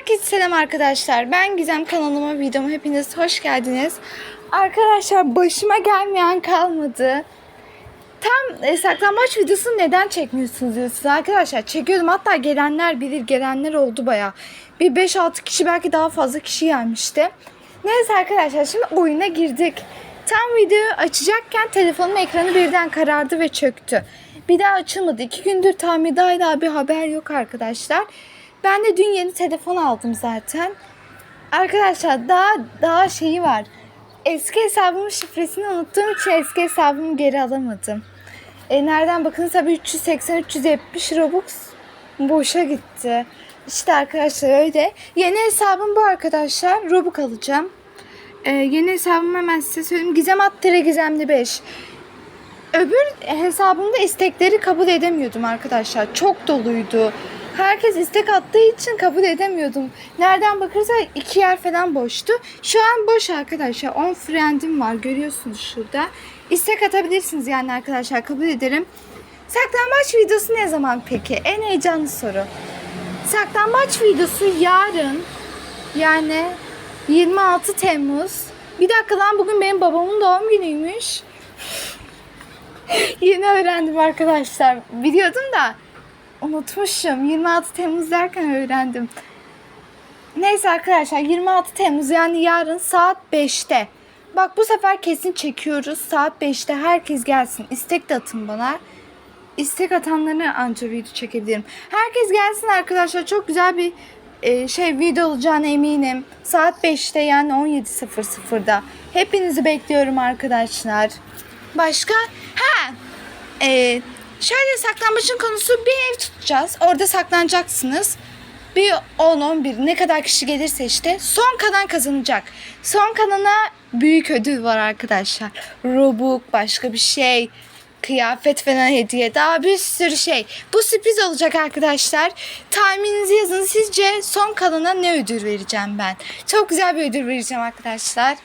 Herkese selam arkadaşlar. Ben Gizem kanalıma videoma hepiniz hoş geldiniz. Arkadaşlar başıma gelmeyen kalmadı. Tam e, saklambaç videosunu neden çekmiyorsunuz diyorsunuz arkadaşlar. Çekiyordum hatta gelenler bilir gelenler oldu baya. Bir 5-6 kişi belki daha fazla kişi gelmişti. Neyse arkadaşlar şimdi oyuna girdik. Tam videoyu açacakken telefonun ekranı birden karardı ve çöktü. Bir daha açılmadı. İki gündür tamirdaydı abi haber yok arkadaşlar. Ben de dün yeni telefon aldım zaten. Arkadaşlar daha daha şeyi var. Eski hesabımın şifresini unuttuğum için eski hesabımı geri alamadım. E, nereden bakın tabii 380-370 Robux boşa gitti. İşte arkadaşlar öyle. Yeni hesabım bu arkadaşlar. Robux alacağım. E, yeni hesabımı hemen size söyleyeyim. Gizem Attere Gizemli 5. Öbür hesabımda istekleri kabul edemiyordum arkadaşlar. Çok doluydu. Herkes istek attığı için kabul edemiyordum. Nereden bakırsa iki yer falan boştu. Şu an boş arkadaşlar. 10 friendim var görüyorsunuz şurada. İstek atabilirsiniz yani arkadaşlar kabul ederim. Saklambaç videosu ne zaman peki? En heyecanlı soru. Saklambaç videosu yarın yani 26 Temmuz. Bir dakika lan bugün benim babamın doğum günüymüş. Yeni öğrendim arkadaşlar. Biliyordum da unutmuşum. 26 Temmuz derken öğrendim. Neyse arkadaşlar 26 Temmuz yani yarın saat 5'te. Bak bu sefer kesin çekiyoruz. Saat 5'te herkes gelsin. İstek de atın bana. İstek atanlarına anca video çekebilirim. Herkes gelsin arkadaşlar. Çok güzel bir e, şey video olacağına eminim. Saat 5'te yani 17.00'da. Hepinizi bekliyorum arkadaşlar. Başka? Ha! Ee, şöyle saklambaçın konusu bir ev tutacağız. Orada saklanacaksınız. Bir 10-11 ne kadar kişi gelirse işte son kalan kazanacak. Son kalana büyük ödül var arkadaşlar. Robuk, başka bir şey, kıyafet falan hediye. Daha bir sürü şey. Bu sürpriz olacak arkadaşlar. Tahmininizi yazın. Sizce son kalana ne ödül vereceğim ben? Çok güzel bir ödül vereceğim arkadaşlar.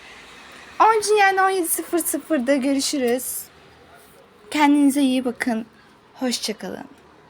10 yani 17.00'da görüşürüz. Kendinize iyi bakın. Hoşçakalın.